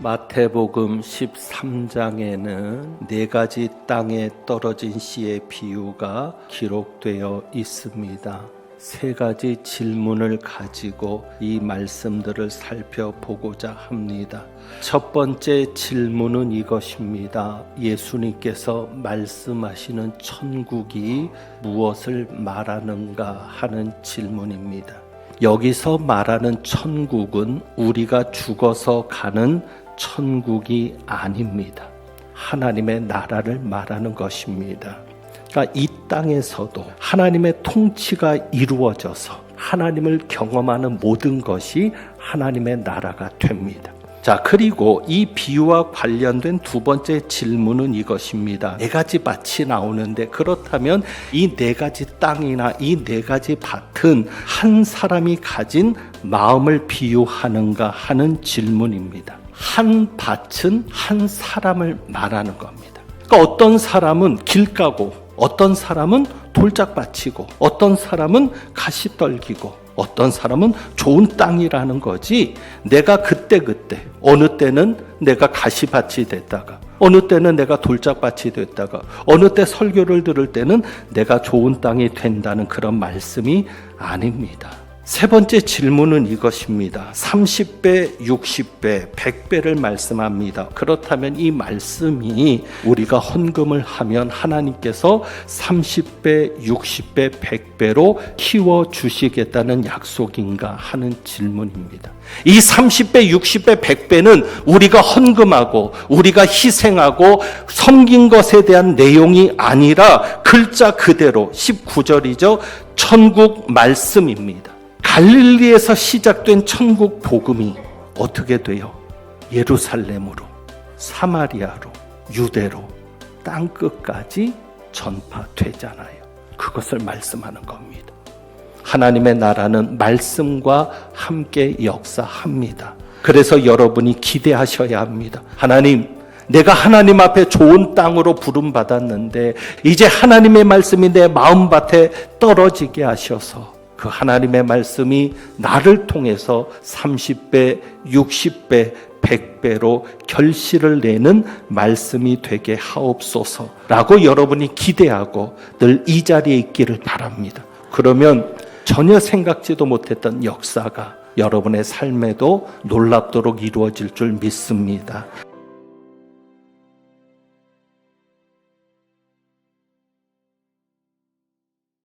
마태복음 13장에는 네 가지 땅에 떨어진 씨의 비유가 기록되어 있습니다. 세 가지 질문을 가지고 이 말씀들을 살펴보고자 합니다. 첫 번째 질문은 이것입니다. 예수님께서 말씀하시는 천국이 무엇을 말하는가 하는 질문입니다. 여기서 말하는 천국은 우리가 죽어서 가는 천국이 아닙니다. 하나님의 나라를 말하는 것입니다. 그러니까 이 땅에서도 하나님의 통치가 이루어져서 하나님을 경험하는 모든 것이 하나님의 나라가 됩니다. 자, 그리고 이 비유와 관련된 두 번째 질문은 이것입니다. 네 가지 밭이 나오는데 그렇다면 이 네 가지 땅이나 이 네 가지 밭은 한 사람이 가진 마음을 비유하는가 하는 질문입니다. 한 밭은 한 사람을 말하는 겁니다. 그러니까 어떤 사람은 길 가고 어떤 사람은 돌짝 바치고 어떤 사람은 가시 떨기고 어떤 사람은 좋은 땅이라는 거지 내가 그때 그때 어느 때는 내가 가시밭이 됐다가 어느 때는 내가 돌짝밭이 됐다가 어느 때 설교를 들을 때는 내가 좋은 땅이 된다는 그런 말씀이 아닙니다. 세 번째 질문은 이것입니다. 30배, 60배, 100배를 말씀합니다. 그렇다면 이 말씀이 우리가 헌금을 하면 하나님께서 30배, 60배, 100배로 키워 주시겠다는 약속인가 하는 질문입니다. 이 30배, 60배, 100배는 우리가 헌금하고 우리가 희생하고 섬긴 것에 대한 내용이 아니라 글자 그대로 19절이죠. 천국 말씀입니다. 갈릴리에서 시작된 천국 복음이 어떻게 돼요? 예루살렘으로, 사마리아로, 유대로, 땅 끝까지 전파되잖아요. 그것을 말씀하는 겁니다. 하나님의 나라는 말씀과 함께 역사합니다. 그래서 여러분이 기대하셔야 합니다. 하나님, 내가 하나님 앞에 좋은 땅으로 부름 받았는데, 이제 하나님의 말씀이 내 마음밭에 떨어지게 하셔서, 그 하나님의 말씀이 나를 통해서 30배, 60배, 100배로 결실을 내는 말씀이 되게 하옵소서라고 여러분이 기대하고 늘 이 자리에 있기를 바랍니다. 그러면 전혀 생각지도 못했던 역사가 여러분의 삶에도 놀랍도록 이루어질 줄 믿습니다.